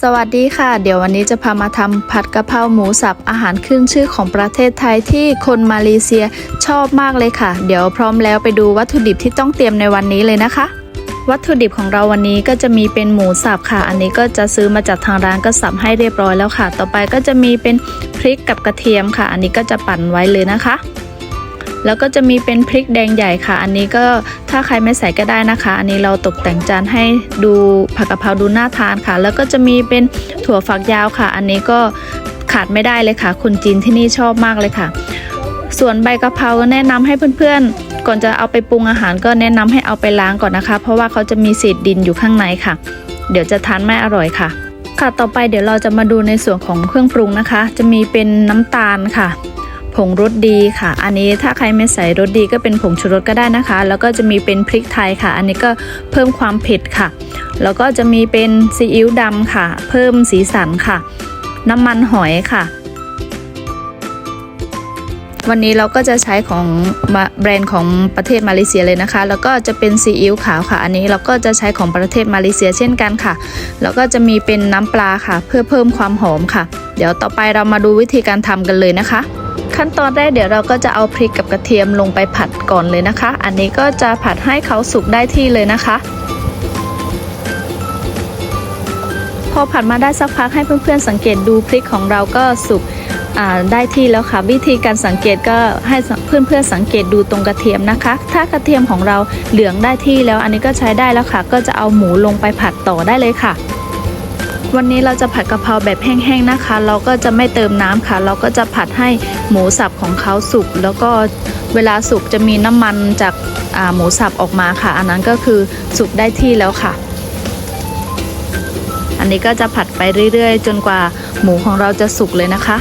สวัสดีค่ะ เดี๋ยววันนี้จะพามาทำผัดกะเพราหมูสับอาหารขึ้นชื่อของประเทศไทยที่คนมาเลเซียชอบมากเลยค่ะ เดี๋ยวพร้อมแล้วไปดูวัตถุดิบที่ต้องเตรียมในวันนี้เลยนะคะ วัตถุดิบของเราวันนี้ก็จะมีเป็นหมูสับค่ะ อันนี้ก็จะซื้อมาจากทางร้านก็สับให้เรียบร้อยแล้วค่ะ ต่อไปก็จะมีเป็นพริกกับกระเทียมค่ะ อันนี้ก็จะปั่นไว้เลยนะคะ แล้วก็จะมีเป็นพริกแดงใหญ่ค่ะ อันนี้ก็ถ้าใครไม่ใส่ก็ได้นะคะ อันนี้เราตกแต่งจานให้ดูผักกะเพราดูน่าทานค่ะ แล้วก็จะมีเป็นถั่วฝักยาวค่ะ อันนี้ก็ขาดไม่ได้เลยค่ะ คนจีนที่นี่ชอบมากเลยค่ะ ส่วนใบกะเพราแนะนำให้เพื่อนๆ ก่อนจะเอาไปปรุงอาหารก็แนะนำให้เอาไปล้างก่อนนะคะ เพราะว่าเขาจะมีเศษดินอยู่ข้างในค่ะ เดี๋ยวจะทานไม่อร่อยค่ะค่ะต่อไปเดี๋ยวเราจะมาดูในส่วนของเครื่องปรุงนะคะ จะมีเป็นน้ำตาลค่ะ ผงรสดีค่ะ อันนี้ถ้าใครไม่ใส่รสดีก็เป็นผงชูรสก็ได้นะคะ แล้วก็จะมีเป็นพริกไทยค่ะ อันนี้ก็เพิ่มความเผ็ดค่ะ แล้วก็จะมีเป็นซีอิ๊วดำค่ะ เพิ่มสีสันค่ะ น้ำมันหอยค่ะ วันนี้เราก็จะใช้ของแบรนด์ของประเทศมาเลเซียเลยนะคะ แล้วก็จะเป็นซีอิ๊วขาวค่ะ อันนี้เราก็จะใช้ของประเทศมาเลเซียเช่นกันค่ะ แล้วก็จะมีเป็นน้ำปลาค่ะ เพื่อเพิ่มความหอมค่ะ เดี๋ยวต่อไปเรามาดูวิธีการทำกันเลยนะคะ ขั้นตอนแรกเดี๋ยวเราก็จะเอาพริกกับกระเทียมลงไปผัดก่อนเลยนะคะ อันนี้ก็จะผัดให้เขาสุกได้ที่เลยนะคะ พอผัดมาได้สักพักให้เพื่อนๆสังเกตดูพริกของเราก็สุกได้ที่แล้วค่ะ วิธีการสังเกตก็ให้เพื่อนๆสังเกตดูตรงกระเทียมนะคะ ถ้ากระเทียมของเราเหลืองได้ที่แล้วอันนี้ก็ใช้ได้แล้วค่ะ ก็จะเอาหมูลงไปผัดต่อได้เลยค่ะ วันนี้เราจะผัดกะเพราแบบแห้งๆนะคะ เราก็จะไม่เติมน้ำค่ะ เราก็จะผัดให้หมูสับของเขาสุก แล้วก็เวลาสุกจะมีน้ำมันจากหมูสับออกมาค่ะ อันนั้นก็คือสุกได้ที่แล้วค่ะ อันนี้ก็จะผัดไปเรื่อยๆ จนกว่าหมูของเราจะสุกเลยนะคะ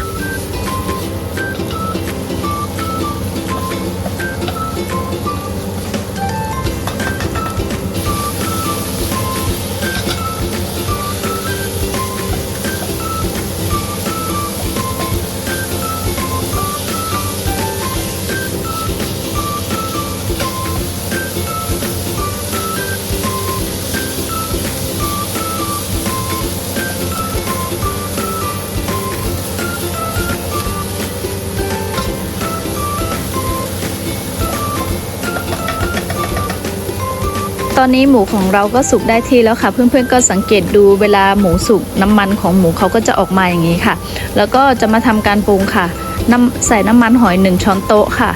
ตอนนี้หมูของเราก็สุกได้ที่แล้วค่ะ เพื่อนๆก็สังเกตดูเวลาหมูสุกน้ำมันของหมูเขาก็จะออกมาอย่างนี้ค่ะ แล้วก็จะมาทำการปรุงค่ะน้ำใส่น้ำมันหอย1ช้อนโต๊ะค่ะ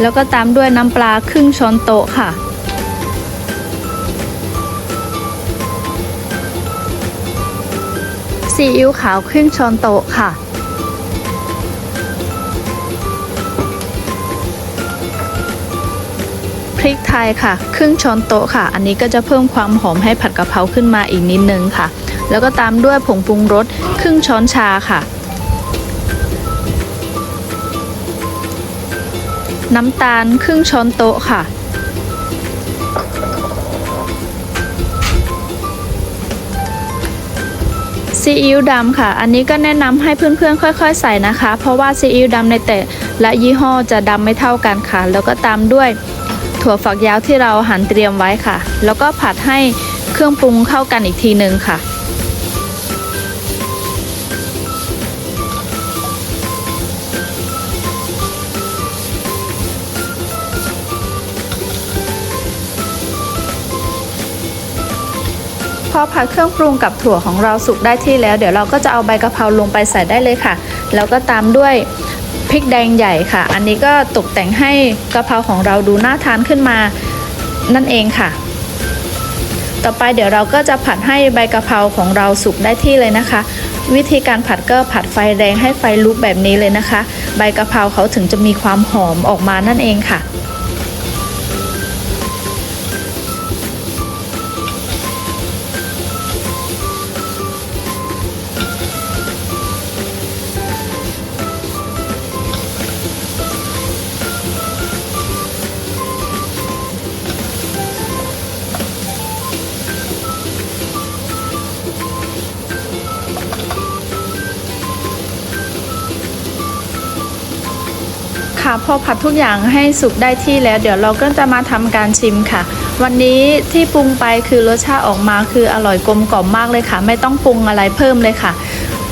แล้วก็ตามด้วยน้ำปลาครึ่งช้อนโต๊ะค่ะซีอิ๊วขาวครึ่งช้อนโต๊ะค่ะ ริกไทยค่ะ ครึ่งช้อนโต๊ะค่ะ อันนี้ก็จะเพิ่มความหอมให้ผัดกะเพราขึ้นมาอีกนิดนึงค่ะ แล้วก็ตามด้วยผงปรุงรสครึ่งช้อนชาค่ะ น้ำตาลครึ่งช้อนโต๊ะค่ะซีอิ๊วดำค่ะ อันนี้ก็แนะนำให้เพื่อนๆ ค่อย ๆ ใส่นะคะ เพราะว่าซีอิ๊วดำในแต่ละยี่ห้อจะดำไม่เท่ากันค่ะ แล้วก็ตามด้วย ถั่วฝักยาวที่เราหั่นเตรียมไว้ค่ะ แล้วก็ผัดให้เครื่องปรุงเข้ากันอีกทีหนึ่งค่ะ พอผัดเครื่องปรุงกับถั่วของเราสุกได้ที่แล้ว เดี๋ยวเราก็จะเอาใบกะเพราลงไปใส่ได้เลยค่ะ แล้วก็ตามด้วย ริกแดงใหญ่ค่ะ อันนี้ก็ตกแต่งให้กะเพราของเราดูน่าทานขึ้นมานั่นเองค่ะ ต่อไปเดี๋ยวเราก็จะผัดให้ใบกะเพราของเราสุกได้ที่เลยนะคะ วิธีการผัดก็ผัดไฟแรงให้ไฟลุกแบบนี้เลยนะคะ ใบกะเพราเขาถึงจะมีความหอมออกมานั่นเองค่ะ ค่ะพอผัดทุกอย่างให้สุกได้ที่แล้ว เดี๋ยวเราก็จะมาทำการชิมค่ะ วันนี้ที่ปรุงไปคือรสชาติออกมาคืออร่อยกลมกล่อมมากเลยค่ะ ไม่ต้องปรุงอะไรเพิ่มเลยค่ะ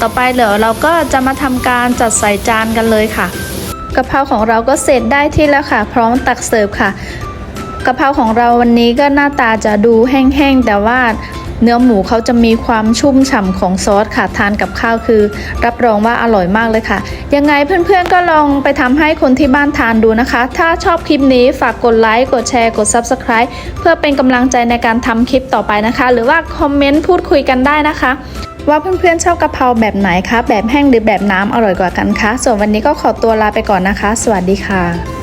ต่อไปเดี๋ยวเราก็จะมาทำการจัดใส่จานกันเลยค่ะกะเพราของเราก็เสร็จได้ที่แล้วค่ะ พร้อมตักเสิร์ฟค่ะกะเพราของเราวันนี้ก็หน้าตาจะดูแห้งๆแต่ว่า เนื้อหมูเขาจะมีความชุ่มฉ่ำของซอสค่ะทานกับข้าวคือ รับรองว่าอร่อยมากเลยค่ะ ยังไงเพื่อนๆก็ลองไปทำให้คนที่บ้านทานดูนะคะ ถ้าชอบคลิปนี้ฝากกดไลค์กดแชร์กด Subscribe เพื่อเป็นกำลังใจในการทำคลิปต่อไปนะคะ หรือว่าคอมเมนต์พูดคุยกันได้นะคะ ว่าเพื่อนๆชอบกะเพราแบบไหนคะแบบแห้งหรือแบบน้ำอร่อยกว่ากันคะส่วนวันนี้ก็ขอตัวลาไปก่อนนะคะ สวัสดีค่ะ